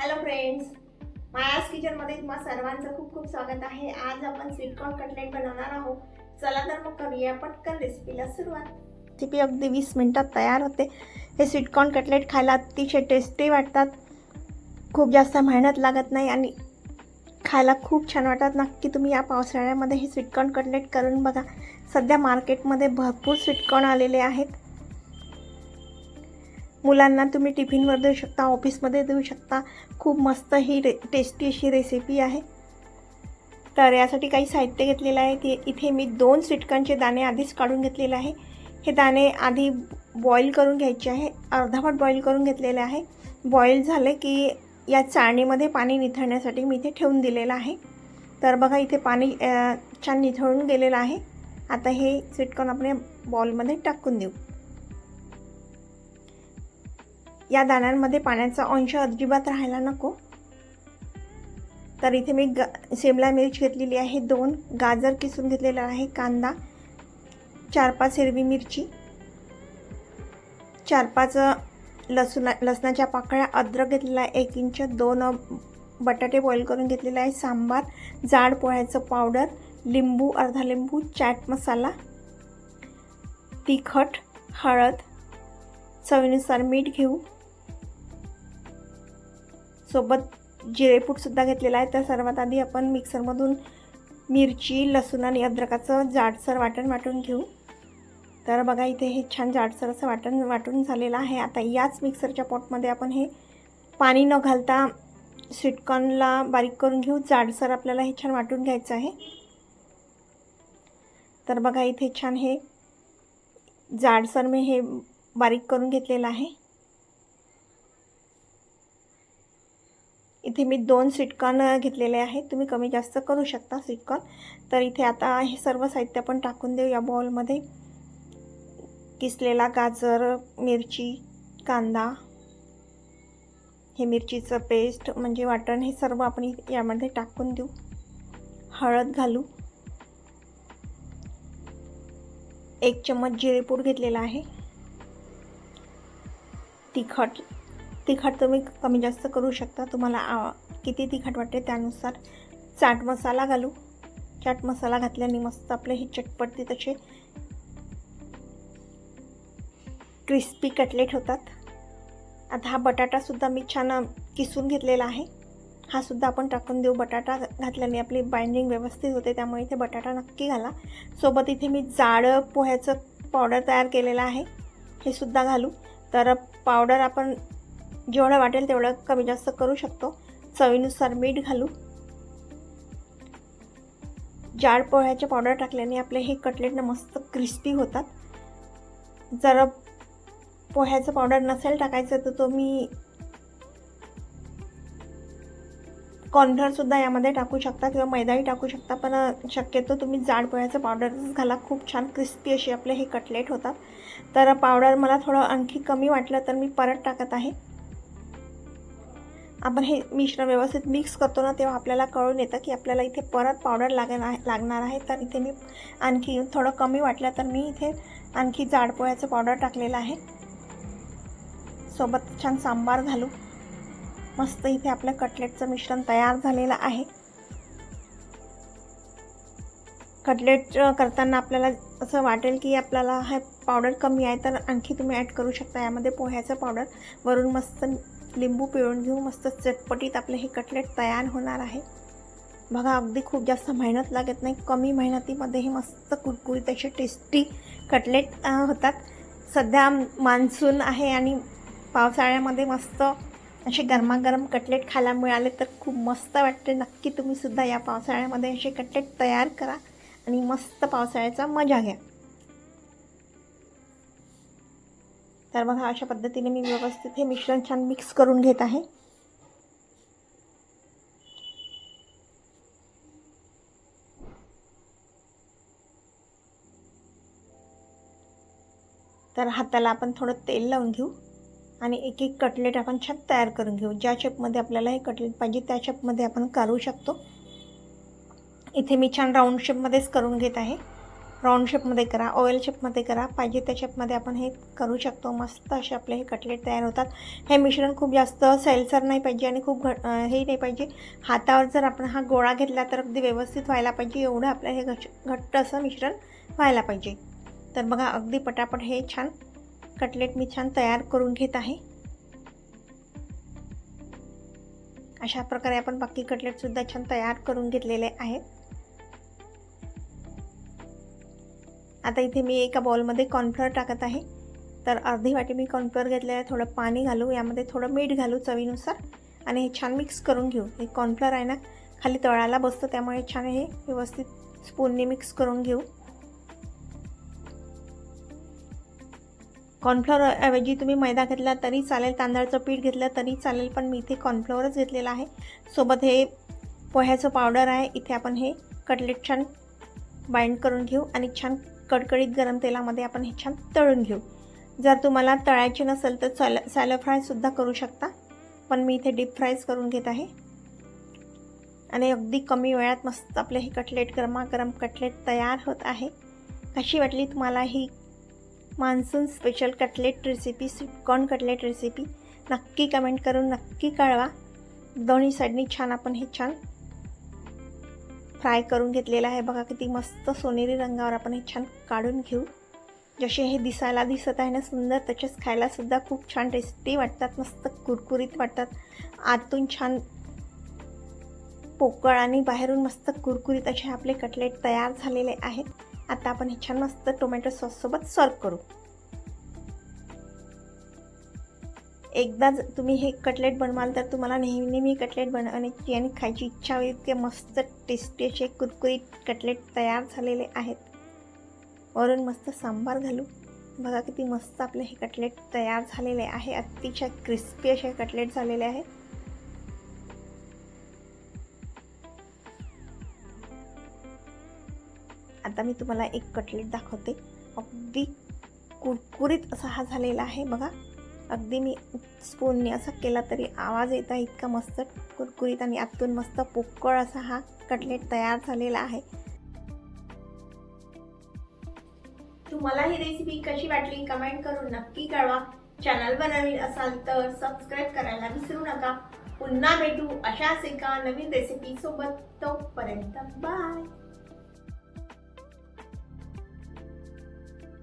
Hello friends मायास किचनमध्ये तुम्हा सर्वांचं खूप खूप स्वागत आहे. आज आपण स्वीटकॉर्न कटलेट बनवणार आहोत. चला तर मग करूया पटकन रेसिपीला सुरुवात. रेसिपी अगदी वीस मिनटात तयार होते. हे स्वीटकॉर्न कटलेट खायला अतिशय टेस्टी वाटतात. खूप जास्त मेहनत लागत नाही आणि खायला खूप छान वाटतात. नक्की तुम्ही या पावसाळ्यामध्ये हे स्वीटकॉर्न कटलेट करून बघा. सध्या मार्केटमध्ये भरपूर स्वीटकॉर्न आलेले आहेत. मुलांना तुम्ही टिफिनवर देऊ शकता ऑफिसमध्ये देऊ शकता. खूप मस्त ही रे टेस्टी अशी रेसिपी आहे. तर यासाठी काही साहित्य घेतलेलं आहे ते इथे मी दोन स्वीटकॉर्नचे दाणे आधीच काढून घेतलेले आहे. हे दाणे आधी बॉईल करून घ्यायचे आहे अर्धावट बॉईल करून घेतलेले आहे. बॉईल झाले की या चाळणीमध्ये पाणी निथळण्यासाठी मी इथे ठेवून दिलेलं आहे. तर बघा इथे पाणी छान निथळून गेलेलं आहे. आता हे स्वीटकॉर्न आपण बॉलमध्ये टाकून देऊ. या दाण्यांमध्ये पाण्याचा अंश अजिबात राहायला नको. तर इथे मी ग शिमला मिरची घेतलेली आहे दोन. गाजर किसून घेतलेला आहे कांदा. चार पाच हिरवी मिरची. चार पाच लसूण लसणाच्या पाकळ्या अद्रक घेतलेला आहे एक इंच. दोन बटाटे बॉईल करून घेतलेला आहे सांबार. जाड पोह्याचं पावडर लिंबू अर्धा लिंबू चाट मसाला. तिखट हळद. चवीनुसार मीठ घेऊ. सोबत जिरेपूटसुद्धा घेतलेला आहे. तर सर्वात आधी आपण मिक्सरमधून मिरची लसूण आणि अद्रकाचं जाडसर वाटण वाटून घेऊ. तर बघा इथे हे छान जाडसर असं वाटण वाटून झालेलं आहे. आता याच मिक्सरच्या पॉटमध्ये आपण हे पाणी न घालता स्वीटकॉर्नला बारीक करून घेऊ. जाडसर आपल्याला हे छान वाटून घ्यायचं आहे. तर बघा इथे छान हे जाडसर मी हे बारीक करून घेतलेलं आहे. इथे मी दोन स्वीटकॉर्न घेतलेले आहेत. तुम्ही कमी जास्त करू शकता स्वीटकॉर्न तर इथे आता हे सर्व साहित्य आपण टाकून देऊ या बॉलमध्ये किसलेला गाजर मिरची कांदा हे मिरचीचं पेस्ट म्हणजे वाटण हे सर्व आपण यामध्ये टाकून देऊ. हळद घालू. एक चम्मच जिरेपूड घेतलेला आहे. तिखट तिखट तुम्ही कमी जास्त करू शकता. तुम्हाला आ किती तिखट वाटते त्यानुसार चाट मसाला घालू. चाट मसाला घातल्याने मस्त आपले हे चटपटी तसे क्रिस्पी कटलेट होतात. आता हा बटाटासुद्धा मी छान किसून घेतलेला आहे. हा सुद्धा आपण टाकून देऊ. बटाटा घातल्याने आपली बाइंडिंग व्यवस्थित होते त्यामुळे इथे बटाटा नक्की घाला. सोबत इथे मी जाड पोह्याचं पावडर तयार केलेलं आहे. हे सुद्धा घालू. तर पावडर आपण जेवढं वाटेल तेवढं कमी जास्त करू शकतो. चवीनुसार मीठ घालू. जाड पोह्याचे पावडर टाकल्याने आपले हे कटलेट ना मस्त क्रिस्पी होतात. जर पोह्याचं पावडर नसेल टाकायचं तर तुम्ही कॉर्नफ्लॉरसुद्धा यामध्ये टाकू शकता किंवा मैदाही टाकू शकता पण शक्यतो तुम्ही जाड पोह्याचं पावडरच घाला. खूप छान क्रिस्पी अशी आपले हे कटलेट होतात. तर पावडर मला थोडं आणखी कमी वाटलं तर मी परत टाकत आहे. आपण हे मिश्रण व्यवस्थित मिक्स करतो ना तेव्हा आपल्याला कळून येतं की आपल्याला इथे परत पावडर लागणार लागणार आहे. तर इथे मी आणखी थोडं कमी वाटलं तर मी इथे आणखी जाड पोह्याचं पावडर टाकलेलं आहे. सोबत छान सांबार घालू. मस्त इथे आपलं कटलेटचं मिश्रण तयार झालेलं आहे. कटलेट करताना आपल्याला असं वाटेल की आपल्याला हा पावडर कमी आहे तर आणखी तुम्ही ॲड करू शकता. यामध्ये पोह्याचं पावडर वरून मस्त लिंबू पिळून घेऊ मस्त चटपटीत आपले हे कटलेट तयार होणार आहे. बघा अगदी खूप जास्त मेहनत लागत नाही. कमी मेहनतीमध्ये हे मस्त कुरकुरीत असे टेस्टी कटलेट होतात. सध्या मान्सून आहे आणि पावसाळ्यामध्ये मस्त असे गरमागरम कटलेट खायला मिळाले तर खूप मस्त वाटते. नक्की तुम्ही सुद्धा या पावसाळ्यामध्ये असे कटलेट तयार करा आणि मस्त पावसाळ्याचा मजा घ्या. तर मग अशा पद्धतीने मी व्यवस्थित हे मिश्रण छान मिक्स करून घेत आहे. तर हाताला आपण थोडं तेल लावून घेऊ आणि एक एक कटलेट आपण छान तयार करून घेऊ. ज्या शेपमध्ये आपल्याला हे कटलेट पाहिजे त्या शेपमध्ये आपण काढू शकतो. इथे मी छान राऊंड शेपमध्येच करून घेत आहे. राऊंड शेपमध्ये करा ऑइल शेपमध्ये करा. पाहिजे त्या शेपमध्ये आपण हे करू शकतो. मस्त असे आपले हे कटलेट तयार होतात. हे मिश्रण खूप जास्त सैलसर नाही पाहिजे आणि खूप घट हे नाही पाहिजे. हातावर जर आपण हा गोळा घेतला तर अगदी व्यवस्थित व्हायला पाहिजे. एवढं आपलं हे घट घट्ट असं मिश्रण व्हायला पाहिजे. तर बघा अगदी पटापट हे छान कटलेट मी छान तयार करून घेत आहे. अशा प्रकारे आपण बाकी कटलेटसुद्धा छान तयार करून घेतलेले आहेत. आता इथे मी एका बॉलमध्ये कॉर्नफ्लोअर टाकत आहे. तर अर्धी वाटी मी कॉर्नफ्लोअर घेतलेलं आहे. थोडं पाणी घालू. यामध्ये थोडं मीठ घालू चवीनुसार. आणि हे छान मिक्स करून घेऊ. हे कॉर्नफ्लोअर आहे ना खाली तळाला बसतं. त्यामुळे छान हे व्यवस्थित स्पूनने मिक्स करून घेऊ. कॉर्नफ्लॉवर ऐवजी तुम्ही मैदा घेतला तरी चालेल. तांदळाचं पीठ घेतलं तरी चालेल. पण मी इथे कॉर्नफ्लॉवरच घेतलेलं आहे. सोबत हे पोह्याचं पावडर आहे. इथे आपण हे कटलेट छान बाइंड करून घेऊ. आणि छान कडकडीत गरम तेलामध्ये आपण हे छान तळून घेऊ. जर तुम्हाला तळायचे नसेल तर सॅल सॅलो फ्रायसुद्धा करू शकता. पण मी इथे डीप फ्रायज करून घेत आहे. आणि अगदी कमी वेळात मस्त आपले हे कटलेट गरमागरम कटलेट तयार होत आहे. कशी वाटली तुम्हाला ही monsoon special cutlet recipe sweetcorn cutlet recipe नक्की कमेंट करून नक्की कळवा. दोन्ही साईडनी छान आपण हे छान फ्राय करून घेतलेला आहे. बघा किती मस्त सोनेरी रंगावर आपण हे छान काढून घेऊ. जसे हे दिसायला दिसत आहे ना सुंदर तसेच खायलासुद्धा खूप छान टेस्टी वाटतात. मस्त कुरकुरीत वाटतात. आतून छान पोकळ आणि बाहेरून मस्त कुरकुरीत असे आपले कटलेट तयार झालेले आहेत. आता आपण हे छान मस्त टोमॅटो सॉससोबत सर्व करू. एकदा तुम्ही हे कटलेट बनवाल तर तुम्हाला नेहमी नेहमी कटलेट बनवण्याची आणि खायची इच्छा होईल. इतके मस्त टेस्टी असे कुरकुरीत कटलेट तयार झालेले आहेत. वरून मस्त सांबार घालू. बघा किती मस्त आपले हे कटलेट तयार झालेले आहे. अतिशय क्रिस्पी असे कटलेट झालेले आहेत आता मी तुम्हाला एक कटलेट दाखवते. अगदी कुरकुरीत असा हा झालेला आहे. बघा. अगदी मी स्पूनने असा केला तरी आवाज येत आहे इतका मस्त कुरकुरीत आणि आतून मस्त पोकळ असा हा कटलेट तयार झालेला आहे. तुम्हाला ही रेसिपी कशी वाटली कमेंट करून नक्की कळवा. चॅनल बनवीन असाल तर सबस्क्राईब करायला विसरू नका. पुन्हा भेटू अशाच एका नवीन रेसिपी सोबत. तोपर्यंत बाय